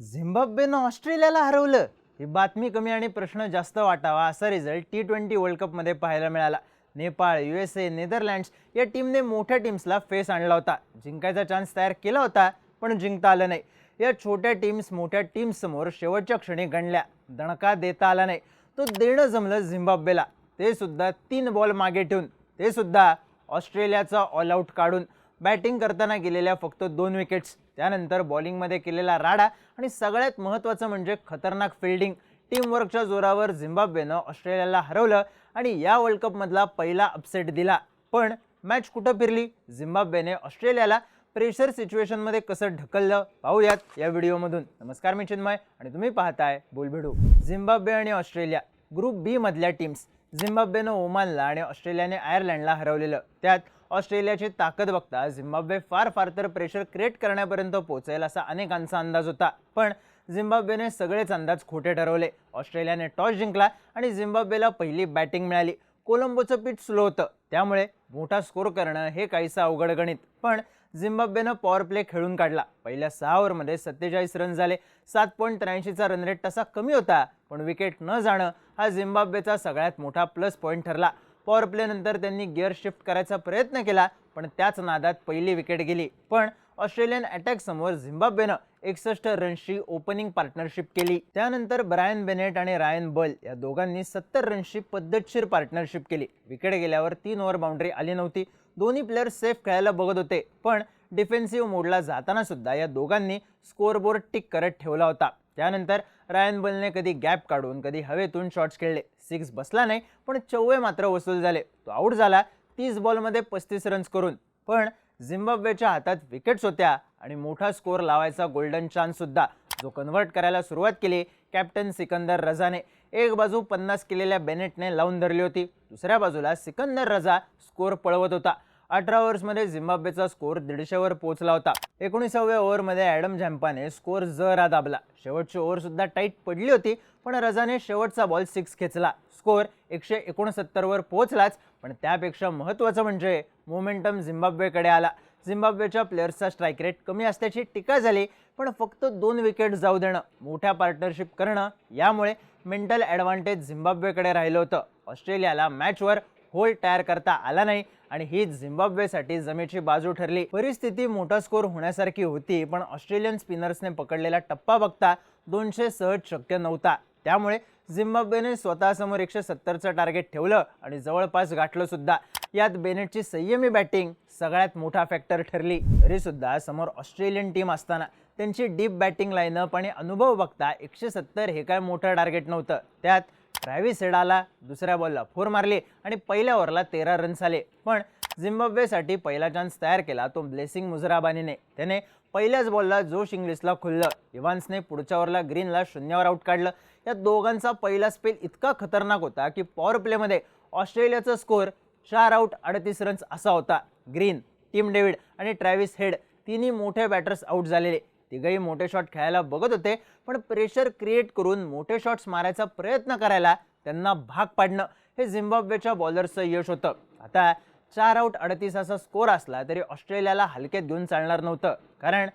झिम्बाब्वेनं ऑस्ट्रेलियाला हरवलं. ही बातमी कमी आणि प्रश्न जास्त वाटावा असा रिझल्ट टी ट्वेंटी वर्ल्ड कपमध्ये पाहायला मिळाला. Nepal U S A Netherlands या टीमने मोठ्या टीम्सला फेस आणला होता. जिंकायचा चान्स तयार केला होता पण जिंकता आलं नाही. या छोट्या टीम्स मोठ्या टीम्ससमोर शेवटच्या क्षणी गणल्या. दणका देता आला नाही. तो देणं जमलं झिम्बाब्वेला. ते सुद्धा तीन बॉल मागे ठेवून. ते सुद्धा ऑस्ट्रेलियाचा ऑल आऊट काढून. बॅटिंग करताना गेलेल्या फक्त दोन विकेट्स त्यानंतर बॉलिंगमध्ये केलेला राडा आणि सगळ्यात महत्त्वाचं म्हणजे खतरनाक फिल्डिंग टीमवर्कच्या जोरावर झिम्बाब्वेनं ऑस्ट्रेलियाला हरवलं आणि या वर्ल्ड कपमधला पहिला अपसेट दिला. पण मॅच कुठं फिरली? झिम्बाब्वेने ऑस्ट्रेलियाला प्रेशर सिच्युएशनमध्ये कसं ढकललं? पाहूयात या व्हिडिओमधून. नमस्कार मी चिन्मय आणि तुम्ही पाहताय बोलभिडू झिम्बाब्वे आणि ऑस्ट्रेलिया ग्रुप बी मधल्या टीम्स झिम्बाब्वेनं ओमानला आणि ऑस्ट्रेलियाने आयर्लंडला हरवलेलं. त्यात ऑस्ट्रेलियाची ताकद बघता झिम्बाब्वे फार फार तर प्रेशर क्रिएट करण्यापर्यंत पोहोचेल असा अनेकांचा अंदाज होता. पण झिम्बाब्वेने सगळेच अंदाज खोटे ठरवले. ऑस्ट्रेलियाने टॉस जिंकला आणि झिम्बाब्वेला पहिली बॅटिंग मिळाली. कोलंबोचं पीठ स्लो होतं. त्यामुळे मोठा स्कोर करणं हे काहीसं अवघड गणित. पण झिम्बाब्वेनं पॉवर प्ले खेळून काढला. पहिल्या सहा ओव्हरमध्ये सत्तेचाळीस रन झाले. सात पॉईंट त्र्याऐंशीचा रन रेट तसा कमी होता. पण विकेट न जाणं हा झिम्बाब्वेचा सगळ्यात मोठा प्लस पॉईंट ठरला. पॉवर प्लेनंतर त्यांनी गिअर शिफ्ट करायचा प्रयत्न केला पण त्याच नादात पहिली विकेट गेली. पण ऑस्ट्रेलियन अटॅकसमोर झिम्बाब्वेनं एकसष्ट रन्सची ओपनिंग पार्टनरशिप केली. त्यानंतर ब्रायन बेनेट आणि रायन बल या दोघांनी सत्तर रन्सची पद्धतशीर पार्टनरशिप केली. विकेट गेल्यावर तीन ओव्हर बाउंड्री आली नव्हती. दोन्ही प्लेयर सेफ खेळायला बघत होते. पण डिफेन्सिव्ह मोडला जाताना सुद्धा या दोघांनी स्कोअरबोर्ड टिक करत ठेवला होता. त्यानंतर रायन बलने कधी गॅप काढून कधी हवेतून शॉट्स खेळले. सिक्स बसला नाही पण चौवे मात्र वसूल झाले. तो आऊट झाला. तीस बॉलमध्ये पस्तीस रन्स करून. पण झिम्बाब्वेच्या हातात विकेट्स होत्या आणि मोठा स्कोअर लावायचा गोल्डन चान्ससुद्धा जो कन्व्हर्ट करायला सुरुवात केली कॅप्टन सिकंदर रजाने एक बाजू पन्नास केलेल्या बेनेटने लावून धरली होती. दुसऱ्या बाजूला सिकंदर रजा स्कोअर पळवत होता. अठरा ओव्हर्समध्ये झिम्बाब्वेचा स्कोअर दीडशेवर पोहोचला होता. एकोणीसाव्या ओव्हरमध्ये ॲडम झॅम्पाने स्कोअर जरा दाबला. शेवटची ओव्हरसुद्धा टाईट पडली होती पण रजाने शेवटचा बॉल सिक्स खेचला. स्कोअर एकशे एकोणसत्तरवर पोहोचलाच पण त्यापेक्षा महत्त्वाचं म्हणजे मोमेंटम झिम्बाब्वेकडे आला. झिम्बाब्वेच्या प्लेयर्सचा स्ट्राईक रेट कमी असल्याची टीका झाली पण फक्त दोन विकेट जाऊ देणं मोठ्या पार्टनरशिप करणं यामुळे मेंटल ॲडव्हान्टेज झिम्बाब्वेकडे राहिलं होतं. ऑस्ट्रेलियाला मॅचवर होल तयार करता आला नाही आणि ही झिम्बाब्वेसाठी जमेची बाजू ठरली. परिस्थिती मोठा स्कोर होण्यासारखी होती पण ऑस्ट्रेलियन स्पिनर्सने पकडलेला टप्पा बघता दोनशे सहज शक्य नव्हता. त्यामुळे झिम्बाब्वेने स्वतःसमोर एकशे सत्तरचं टार्गेट ठेवलं आणि जवळपास गाठलं सुद्धा. यात बेनेटची संयमी बॅटिंग सगळ्यात मोठा फॅक्टर ठरली. तरीसुद्धा समोर ऑस्ट्रेलियन टीम असताना त्यांची डीप बॅटिंग लाईनअप आणि अनुभव बघता एकशे सत्तर हे काय मोठं टार्गेट नव्हतं. त्यात ट्रॅव्हिस हेडाला दुसऱ्या बॉलला फोर मारले आणि पहिल्या ओव्हरला तेरा रन्स आले पण झिम्बाब्वेसाठी पहिला चान्स तयार केला तो ब्लेसिंग मुझराबानीने त्याने पहिल्याच बॉलला जोश इंग्लिशला खुललं. इव्हान्सने पुढच्या ओव्हरला ग्रीनला शून्यावर आऊट काढलं. या दोघांचा पहिला स्पेल इतका खतरनाक होता की पॉवर प्लेमध्ये ऑस्ट्रेलियाचा स्कोअर चार आऊट अडतीस रन्स असा होता. ग्रीन टीम डेव्हिड आणि ट्रॅव्हिस हेड तिन्ही मोठे बॅटर्स आऊट झालेले. तिघही मोठे शॉट खेळायला बघत होते पण प्रेशर क्रिएट करून मोठे शॉट्स मारायचा प्रयत्न करायला त्यांना भाग पाडणं हे झिम्बाब्वेच्या बॉलर्सचं यश होतं. आता चार आऊट अडतीस असा स्कोअर असला तरी ऑस्ट्रेलियाला हलक्यात घेऊन चालणार नव्हतं कारण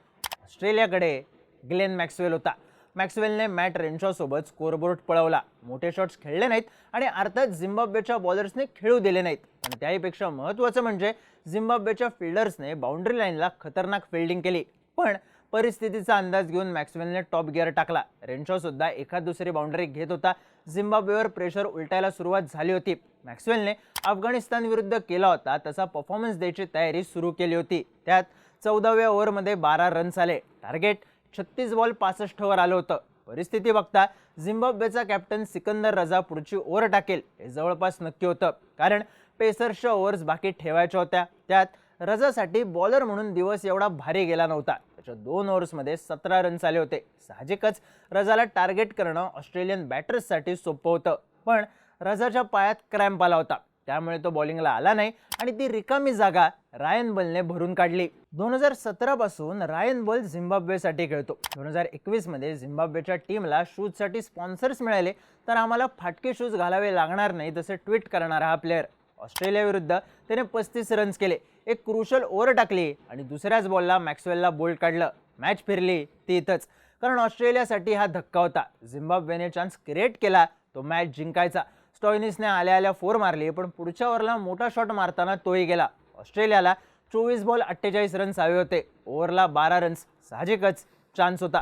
ऑस्ट्रेलियाकडे ग्लेन मॅक्सवेल होता. मॅक्सवेलने मॅट रेनशॉसोबत स्कोरबोर्ड पळवला. मोठे शॉट्स खेळले नाहीत आणि अर्थात झिम्बाब्वेच्या बॉलर्सने खेळू दिले नाहीत. पण त्याहीपेक्षा महत्त्वाचं म्हणजे झिम्बाब्वेच्या फिल्डर्सने बाउंड्री लाईनला खतरनाक फिल्डिंग केली. पण परिस्थितीचा अंदाज घेऊन मॅक्सवेलने टॉप गिअर टाकला. रेनशॉसुद्धा एखाद दुसरी बाउंड्री घेत होता. झिम्बाब्वेवर प्रेशर उलटायला सुरुवात झाली होती. मॅक्सवेलने अफगाणिस्तान विरुद्ध केला होता तसा परफॉर्मन्स द्यायची तयारी सुरू केली होती. त्यात चौदाव्या ओव्हरमध्ये बारा रन्स आले. टार्गेट छत्तीस बॉल पासष्टवर आलं होतं. परिस्थिती बघता झिम्बाब्वेचा कॅप्टन सिकंदर रजा पुढची ओव्हर टाकेल हे जवळपास नक्की होतं. कारण पेसर्सच्या ओव्हर्स बाकी ठेवायच्या होत्या. त्यात रजासाठी बॉलर म्हणून दिवस एवढा भारी गेला नव्हता. त्याच्या दोन ओव्हर्समध्ये सतरा रन्स आले होते. साहजिकच रजाला टार्गेट करणं ऑस्ट्रेलियन बॅटर्ससाठी सोपं होतं. पण रजाच्या पायात क्रॅम्प आला होता. त्यामुळे तो बॉलिंगला आला नाही आणि ती रिकामी जागा रायन बलने भरून काढली. दोन हजार सतरापासून रायन बल झिम्बाब्वेसाठी खेळतो. दोन हजार एकवीसमध्ये झिम्बाब्वेच्या टीमला शूजसाठी स्पॉन्सर्स मिळाले तर आम्हाला फाटके शूज घालावे लागणार नाही तसे ट्विट करणारा हा प्लेअर ऑस्ट्रेलियाविरुद्ध त्याने पस्तीस रन्स केले. एक क्रुशल ओव्हर टाकली आणि दुसऱ्याच बॉलला मॅक्सवेलला बोल्ड काढलं. मॅच फिरली ती इथंच. कारण ऑस्ट्रेलियासाठी हा धक्का होता. झिम्बाब्वेने चान्स क्रिएट केला तो मॅच जिंकायचा. स्टॉयनिसने आल्या आल्या फोर मारली पण पुढच्या ओव्हरला मोठा शॉट मारताना तोही गेला. ऑस्ट्रेलियाला चोवीस बॉल अठ्ठेचाळीस रन्स हवे होते. ओव्हरला बारा रन्स साहजिकच चान्स होता.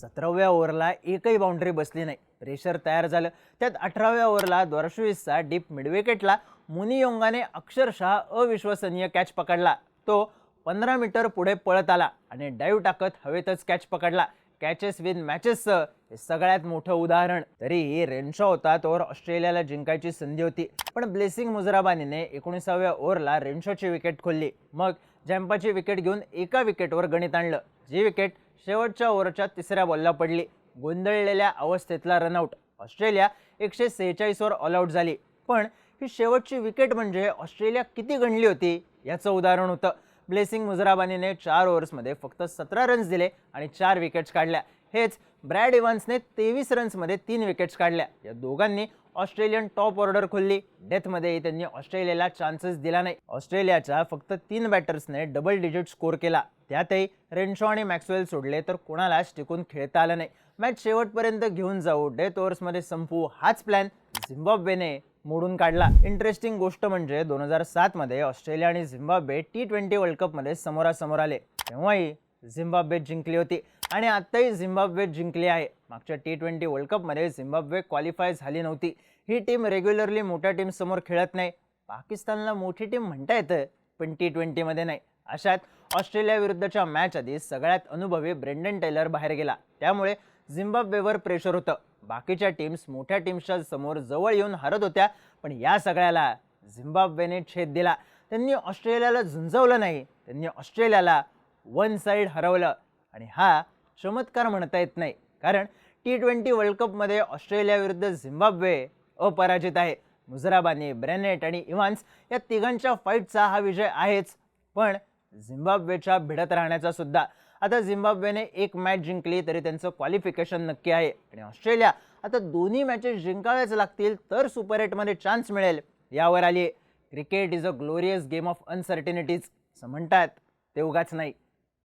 सतराव्या ओव्हरला एकही बाउंड्री बसली नाही. प्रेशर तयार झालं. त्यात अठराव्या ओव्हरला द्वारशवीसचा डीप मिडविकेटला मुनियोंगाने अक्षरशः अविश्वसनीय कॅच पकडला. तो पंधरा मीटर पुढे पळत आला आणि डाईव्ह टाकत हवेतच कॅच पकडला. कॅचेस विन मॅचेसचं हे सगळ्यात मोठं उदाहरण. तरीही रेनशॉ होता तोवर ऑस्ट्रेलियाला जिंकायची संधी होती. पण ब्लेसिंग मुजराबानीने एकोणीसाव्या ओव्हरला रेनशॉची विकेट खोलली. मग जॅम्पाची विकेट घेऊन एका विकेटवर गणित आणलं. जी विकेट शेवटच्या ओव्हरच्या तिसऱ्या बॉलला पडली. गोंधळलेल्या अवस्थेतला रनआउट ऑस्ट्रेलिया एकशे सेहेचाळीसवर ऑलआउट झाली. पण ही शेवटची विकेट म्हणजे ऑस्ट्रेलिया किती गणली होती याचं उदाहरण होतं. ब्लेसिंग मुजराबानीने चार ओव्हर्समध्ये फक्त सतरा रन्स दिले आणि चार विकेट्स काढल्या. हेच ब्रॅड इव्हान्सने तेवीस रन्समध्ये तीन विकेट्स काढल्या. या दोघांनी ऑस्ट्रेलियन टॉप ऑर्डर खोलली. डेथमध्येही त्यांनी ऑस्ट्रेलियाला चान्सेस दिला नाही. ऑस्ट्रेलियाच्या फक्त तीन बॅटर्सने डबल डिजिट स्कोर केला. त्यातही रेनशॉ आणि मॅक्सवेल सोडले तर कोणालाच टिकून खेळता आलं नाही. मॅच शेवटपर्यंत घेऊन जाऊ. डेथ ओव्हर्समध्ये संपू हाच प्लॅन. झिम्बाब्वेने मोडून काढला. इंटरेस्टिंग गोष्ट म्हणजे दोन हजार सातमध्ये ऑस्ट्रेलिया आणि झिम्बाब्वे टी ट्वेंटी वर्ल्ड कपमध्ये समोरासमोर आले. तेव्हाही झिम्बाब्वे जिंकली होती आणि आत्ताही झिम्बाब्वे जिंकली आहे. मागच्या टी ट्वेंटी वर्ल्ड कपमध्ये झिम्बाब्वे क्वालिफाय झाली नव्हती. ही टीम रेग्युलरली मोठ्या टीमसमोर खेळत नाही. पाकिस्तानला मोठी टीम म्हणता येतं पण टी ट्वेंटीमध्ये नाही. अशात ऑस्ट्रेलियाविरुद्धच्या मॅच आधी सगळ्यात अनुभवी ब्रेंडन टेलर बाहेर गेला. त्यामुळे झिम्बाब्वेवर प्रेशर होतं. बाकीच्या टीम्स मोठ्या टीम्सच्या समोर जवळ येऊन हरत होत्या पण या सगळ्याला झिम्बाब्वेने छेद दिला. त्यांनी ऑस्ट्रेलियाला झुंजवलं नाही त्यांनी ऑस्ट्रेलियाला वन साईड हरवलं. आणि हा चमत्कार म्हणता येत नाही कारण टी ट्वेंटी वर्ल्ड कपमध्ये ऑस्ट्रेलियाविरुद्ध झिम्बाब्वे अपराजित आहे. मुझराबानी ब्रेनेट आणि इव्हान्स या तिघांच्या फाईटचा हा विजय आहेच पण झिम्बाब्वेच्या भिडत राहण्याचा सुद्धा. आता झिम्बाब्वेने एक मॅच जिंकली तरी त्यांचं क्वालिफिकेशन नक्की आहे. आणि ऑस्ट्रेलिया आता दोन्ही मॅचेस जिंकाव्याच लागतील तर सुपर एटमध्ये चान्स मिळेल. यावर आली cricket is a glorious game of uncertainties असं म्हणतात. ते उगाच नाही.